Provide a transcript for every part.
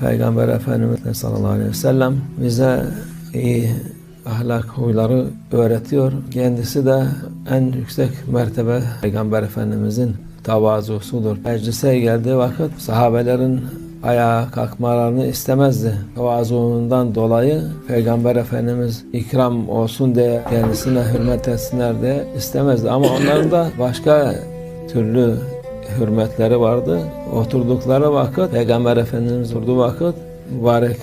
Peygamber Efendimiz sallallahu aleyhi ve sellem bize iyi ahlak huyları öğretiyor. Kendisi de en yüksek mertebe Peygamber Efendimizin tavazusudur. Meclise geldiği vakit sahabelerin ayağa kalkmalarını istemezdi. Tavazuundan dolayı Peygamber Efendimiz ikram olsun diye kendisine hürmet etsinler diye istemezdi. Ama onların da başka türlü hürmetleri vardı. Oturdukları vakit, Peygamber Efendimiz durduğu vakit mübarek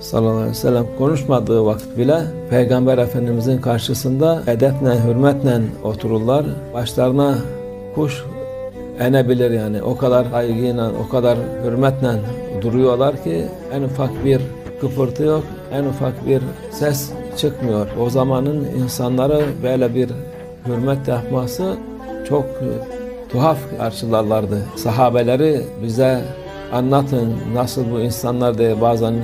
sallallahu aleyhi ve sellem konuşmadığı vakit bile Peygamber Efendimizin karşısında edeple, hürmetle otururlar. Başlarına kuş enebilir yani. O kadar saygıyla, o kadar hürmetle duruyorlar ki en ufak bir kıpırtı yok, en ufak bir ses çıkmıyor. O zamanın insanları böyle bir hürmet yapması çok tuhaf karşılarlardı. Sahabeleri bize anlatın nasıl bu insanlar diye bazen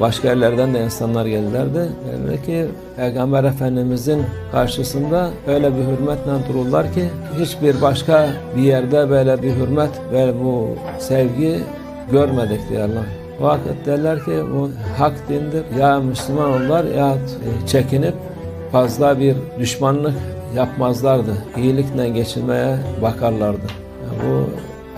başka yerlerden de insanlar gelirlerdi. Derler ki Peygamber Efendimizin karşısında öyle bir hürmetle dururlar ki hiçbir başka bir yerde böyle bir hürmet ve bu sevgi görmedik diyorlar. Vakit derler ki bu hak dindir. Ya Müslüman onlar ya çekinip fazla bir düşmanlık yapmazlardı. İyilikle geçirmeye bakarlardı. Bu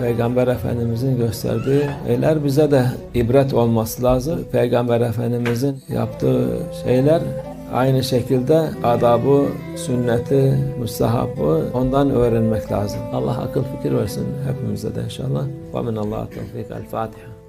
Peygamber Efendimizin gösterdiği şeyler bize de ibret olması lazım. Peygamber Efendimizin yaptığı şeyler aynı şekilde adabı, sünneti, müstahabı ondan öğrenmek lazım. Allah akıl fikir versin hepimize de inşallah. Ve minallah tevfik. El Fatiha.